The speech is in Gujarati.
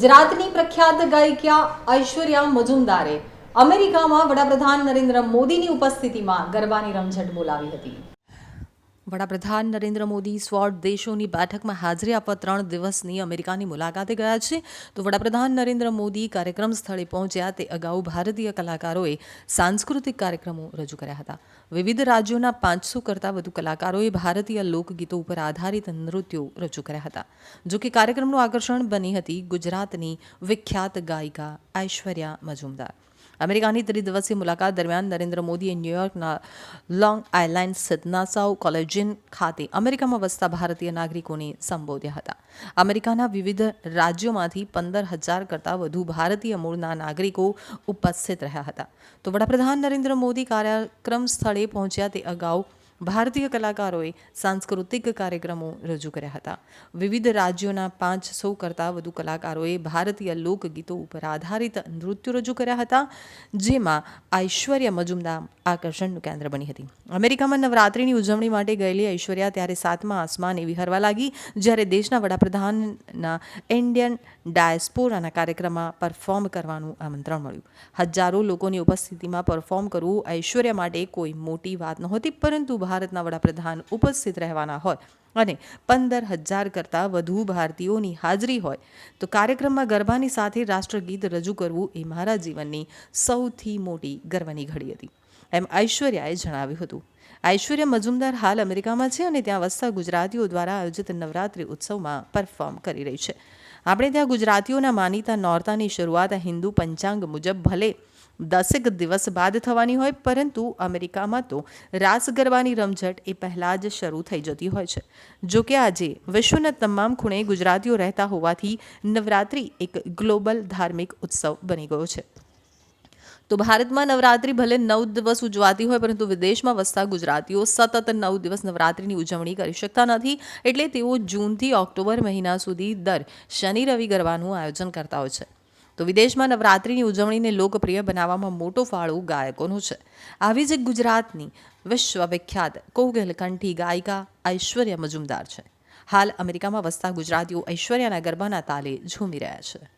ગુજરાતની પ્રખ્યાત ગાયિકા ઐશ્વર્યા મજુમદારે અમેરિકામાં વડાપ્રધાન નરેન્દ્ર મોદીની ઉપસ્થિતિમાં ગરબાની રમઝટ બોલાવી હતી. વડાપ્રધાન નરેન્દ્ર મોદી સ્વોર્ડ દેશોની બેઠકમાં હાજરી આપવા ત્રણ દિવસની અમેરિકાની મુલાકાતે ગયા છે. તો વડાપ્રધાન નરેન્દ્ર મોદી કાર્યક્રમ સ્થળે પહોંચ્યા તે અગાઉ ભારતીય કલાકારોએ સાંસ્કૃતિક કાર્યક્રમો રજૂ કર્યા હતા. વિવિધ રાજ્યોના પાંચસો કરતાં વધુ કલાકારોએ ભારતીય લોકગીતો ઉપર આધારિત નૃત્યો રજૂ કર્યા હતા. જો કે કાર્યક્રમનું આકર્ષણ બની હતી ગુજરાતની વિખ્યાત ગાયિકા ઐશ્વર્યા મજુમદાર. અમેરિકાની ત્રિદિવસીય મુલાકાત દરમિયાન નરેન્દ્ર મોદીએ ન્યૂયોર્કના લોંગ આઇલેન્ડ સ્થિત નાસાઉ કોલેજિયન ખાતે અમેરિકામાં વસતા ભારતીય નાગરિકોને સંબોધ્યા હતા. અમેરિકાના વિવિધ રાજ્યોમાંથી પંદર હજાર કરતાં વધુ ભારતીય મૂળના નાગરિકો ઉપસ્થિત રહ્યા હતા. તો વડાપ્રધાન નરેન્દ્ર મોદી કાર્યક્રમ સ્થળે પહોંચ્યા તે અગાઉ ભારતીય કલાકારોએ સાંસ્કૃતિક કાર્યક્રમો રજૂ કર્યા હતા. વિવિધ રાજ્યોના પાંચસો કરતાં વધુ કલાકારોએ ભારતીય લોકગીતો ઉપર આધારિત નૃત્યો રજૂ કર્યા હતા, જેમાં ઐશ્વર્યા મજુમદાર આકર્ષણનું કેન્દ્ર બની હતી. અમેરિકામાં નવરાત્રિની ઉજવણી માટે ગયેલી ઐશ્વર્યા ત્યારે સાતમા આસમાને વિહરવા લાગી, જ્યારે દેશના વડાપ્રધાનના ઇન્ડિયન ડાયસ્પોરાના કાર્યક્રમમાં પરફોર્મ કરવાનું આમંત્રણ મળ્યું. હજારો લોકોની ઉપસ્થિતિમાં પરફોર્મ કરવું ઐશ્વર્યા માટે કોઈ મોટી વાત નહોતી, પરંતુ ભારતના વડાપ્રધાન ઉપસ્થિત રહેવાના હોય અને પંદર હજાર કરતાં વધુ ભારતીયોની હાજરી હોય, તો કાર્યક્રમમાં ગરબાની સાથે રાષ્ટ્રગીત રજૂ કરવું એ મારા જીવનની સૌથી મોટી ગર્વની ઘડી હતી. એમ ઐશ્વર્યાએ જણાવ્યું હતું. ઐશ્વર્યા મજુમદાર હાલ અમેરિકામાં છે અને ત્યાં વસતા ગુજરાતીઓ દ્વારા આયોજિત નવરાત્રિ ઉત્સવમાં પરફોર્મ કરી રહી છે. આપણે ત્યાં ગુજરાતીઓના માનીતા નોરતાની શરૂઆત હિન્દુ પંચાંગ મુજબ ભલે દસેક દિવસ બાદ થવાની હોય, પરંતુ અમેરિકામાં તો રાસ ગરબાની રમઝટ એ પહેલાં જ શરૂ થઈ જતી હોય છે. જો કે આજે વિશ્વના તમામ ખૂણે ગુજરાતીઓ રહેતા હોવાથી નવરાત્રિ એક ગ્લોબલ ધાર્મિક ઉત્સવ બની ગયો છે. તો ભારતમાં નવરાત્રિ ભલે નવ દિવસ ઉજવાતી હોય, પરંતુ વિદેશમાં વસતા ગુજરાતીઓ સતત નવ દિવસ નવરાત્રિની ઉજવણી કરી શકતા નથી, એટલે તેઓ જૂનથી ઓક્ટોબર મહિના સુધી દર શનિ રવિ ગરબાનું આયોજન કરતા હોય છે. તો વિદેશમાં નવરાત્રિની ઉજવણીને લોકપ્રિય બનાવવામાં મોટો ફાળો ગાયકોનો છે. આવી જ એક ગુજરાતની વિશ્વવિખ્યાત કોગલ કંઠી ગાયિકા ઐશ્વર્યા મજુમદાર છે. હાલ અમેરિકામાં વસતા ગુજરાતીઓ ઐશ્વર્યાના ગરબાના તાલે ઝૂમી રહ્યા છે.